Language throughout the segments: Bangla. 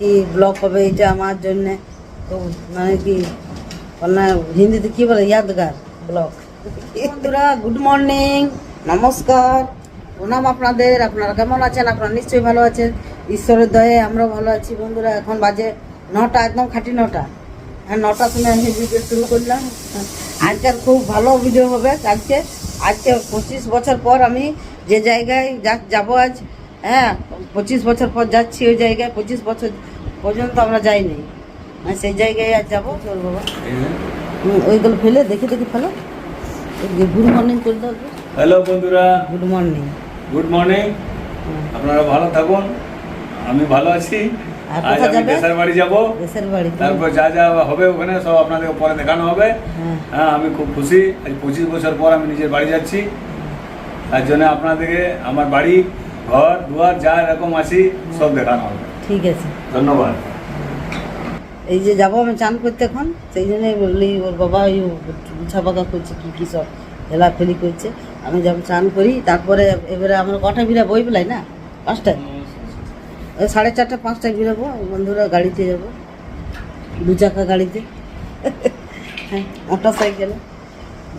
কি ব্লক হবে এটা আমার জন্য? তো মানে কি হিন্দিতে কি বলে? ইয়াদগার ব্লক বন্ধুরা গুড মর্নিং নমস্কার। প্রণাম আপনাদের, আপনারা কেমন আছেন? আপনারা নিশ্চয়ই ভালো আছেন। ঈশ্বরের দয়ে আমরা ভালো আছি। বন্ধুরা, এখন বাজে নটা, একদম খাঁটি নটা। হ্যাঁ নটার সময় আমি ভিডিও শুরু করলাম। আজকের খুব ভালো ভিডিও হবে। আজকে আজকে পঁচিশ বছর পর আমি যে জায়গায় যা যাব আজ হ্যাঁ পঁচিশ বছর পর যাচ্ছি ওই জায়গায় পঁচিশ বছর পর্যন্ত আমরা যাইনি। সেই জায়গায় আর যাব চল বাবা। ওইগুলো ফেলে দেখে দেখে ফেলো। গুড মর্নিং করে দাও। হ্যালো বন্ধুরা। Good morning. Good morning. আপনারা ভালো থাকুন। আমি ভালো আছি। আর আজ আমি দেশের বাড়ি যাব। তারপর যা যা হবে ওখানে সব আপনাদের পরে দেখানো হবে। হ্যাঁ। হ্যাঁ আমি খুব খুশি। আজ পঁচিশ বছর পর আমি নিজের বাড়ি যাচ্ছি। তার জন্য আপনাদেরকে আমার বাড়ি ঘর দুয়ার যা এরকম আছি সব দেখানো হবে। ঠিক আছে। ধন্যবাদ। এই যে যাব আমি চান করতে এখন সেই জন্যই বললি ওর বাবা ওই গুছা বাগা করছে কী কী সব হেলাফেলি করছে। আমি যাব চান করি তারপরে এবারে আমরা কটা বিরা বই বেলায় না? পাঁচটায়? ওই সাড়ে চারটা পাঁচটায় বেরোবো বন্ধুরা গাড়িতে যাব দু চাকা গাড়িতে। হ্যাঁ মোটর সাইকেলে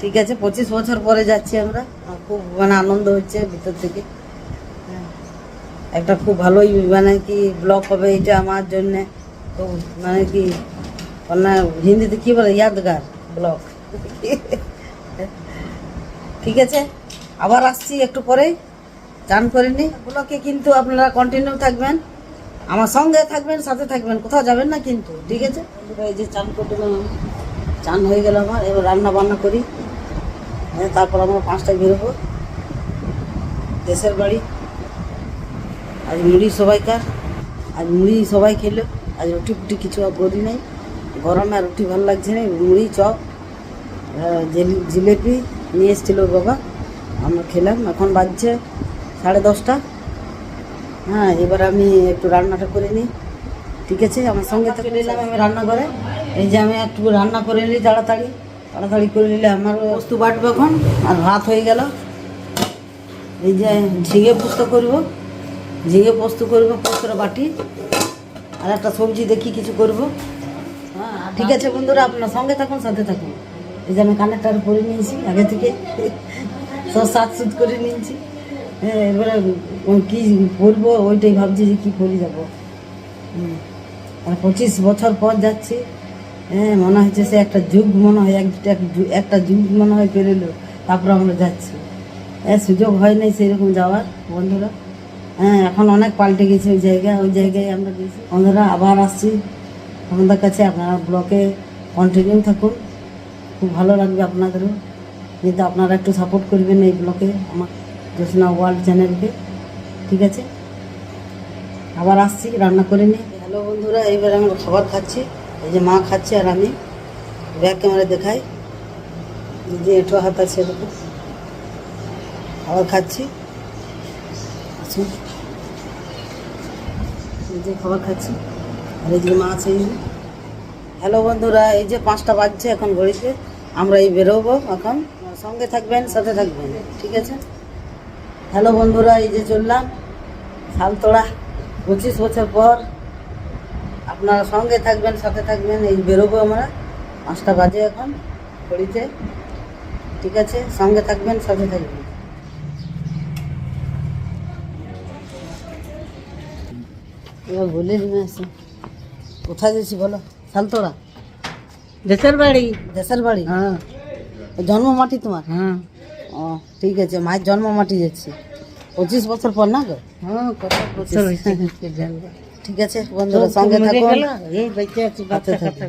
ঠিক আছে পঁচিশ বছর পরে যাচ্ছি আমরা খুব মানে আনন্দ হচ্ছে ভিতর থেকে। একটা খুব ভালোই মানে কি ব্লক হবে এটা আমার জন্যে। তো মানে কি মানে হিন্দিতে কি বলে? ইয়াদগার ব্লক ঠিক আছে? আবার আসছি একটু পরেই চান করে নি ব্লকে কিন্তু আপনারা কন্টিনিউ থাকবেন। আমার সঙ্গে থাকবেন, সাথে থাকবেন, কোথাও যাবেন না কিন্তু। ঠিক আছে? এই যে চান করে দিলাম চান হয়ে গেল আমার। এবার রান্না বান্না করি। হ্যাঁ তারপর আমরা পাঁচটায় বেরোবো। দেশের বাড়ি। আজ মুড়ি সবাইকার আজ মুড়ি সবাই খেলো আজ রুটি ফুটি কিছু আর করি নাই। গরমে আর রুটি ভালো লাগছে না মুড়ি চপ জিলি- জিলেপি নিয়ে এসেছিল বাবা। আমরা খেলাম এখন বাজছে সাড়ে দশটা। হ্যাঁ এবার আমি একটু রান্নাটা করে নিই। ঠিক আছে আমার সঙ্গে তো নিলাম আমি রান্না করে এই যে আমি একটু রান্না করে নিই তাড়াতাড়ি। তাড়াতাড়ি করে নিলে আমার বস্তু বাটবো এখন আর ভাত হয়ে গেল। এই যে ঝিঙে পোস্ত করব। ঝিঙে পোস্ত করব পোস্তটা বাটি আর একটা সবজি দেখি কিছু করব। হ্যাঁ ঠিক আছে বন্ধুরা, আপনার সঙ্গে থাকুন, সাথে থাকুন। এই যে আমি কানেরটা করে নিয়েছি, আগে থেকে সব সাত সুত করে নিয়েছি। হ্যাঁ এবারে কী করব ওইটাই ভাবছি যে কী করে যাব। আর পঁচিশ বছর পর যাচ্ছি। হ্যাঁ মনে হচ্ছে সে একটা যুগ, মনে হয় একটা যু- একটা যুগ মনে হয় পেরোলো, তারপর আমরা যাচ্ছি। হ্যাঁ সুযোগ হয় নাই সেরকম যাওয়ার, বন্ধুরা। হ্যাঁ এখন অনেক পাল্টে গেছে ওই জায়গা ওই জায়গায় আমরা গেছি। বন্ধুরা, আবার আসছি। আপনাদের কাছে আপনারা ব্লকে কন্টিনিউ থাকুন। খুব ভালো লাগবে আপনাদেরও। কিন্তু আপনারা একটু সাপোর্ট করবেন এই ব্লকে আমার জ্যোৎস্না ওয়ার্ল্ড চ্যানেলকে। ঠিক আছে? আবার আসছি, রান্না করে নিই। হ্যালো বন্ধুরা, এইবার আমরা খাবার খাচ্ছি। এই যে মা খাচ্ছে আর আমি। ব্যাক ক্যামেরা দেখাই। যে এঁটো হাত আছে এরকম। আবার খাচ্ছি। এই যে খাবার খাচ্ছি। আর এই যে মা আছে এই হ্যালো বন্ধুরা, এই যে পাঁচটা বাজছে এখন ঘড়িতে। আমরা এই বেরোবো এখন। সঙ্গে থাকবেন, সাথে থাকবেন, ঠিক আছে? হ্যালো বন্ধুরা, এই যে চললাম। শালতোড়া, পঁচিশ বছর পর। আপনারা সঙ্গে থাকবেন, সাথে থাকবেন, এই বেরোবো আমরা। পাঁচটা বাজে এখন ঘড়িতে। ঠিক আছে? সঙ্গে থাকবেন, সাথে থাকবেন। এবার বলে দিবে এসে কোথায় গেছি বলো? শালতোড়া। দেশের বাড়ি। দেশের বাড়ি? হ্যাঁ। জন্ম মাটি তোমার? হ্যাঁ। ও ঠিক আছে মায়ের জন্ম মাটি যাচ্ছি। পঁচিশ বছর পর না গো? হ্যাঁ কত বছর হয়েছে। ঠিক আছে বন্ধুরা সঙ্গে থাকো এই বেঁচে আছি বাচ্চা সাথে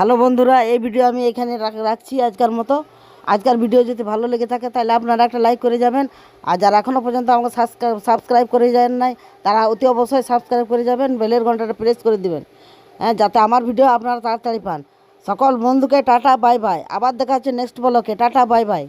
হ্যালো বন্ধুরা, এই ভিডিও আমি এখানে রাখ- রাখছি আজকের মতো। আজকের ভিডিও যদি ভালো লেগে থাকে, তাহলে আপনারা একটা লাইক করে যাবেন। আর যারা এখনও পর্যন্ত আমাকে সাবস্ক্রাইব করে যান নাই, তারা অতি অবশ্যই সাবস্ক্রাইব করে যাবেন বেলের ঘন্টাটা প্রেস করে দেবেন। হ্যাঁ যাতে আমার ভিডিও আপনারা তাড়াতাড়ি পান। সকল বন্ধুকে টাটা বাই বাই আবার দেখা হচ্ছে নেক্সট ব্লকে টাটা বাই বাই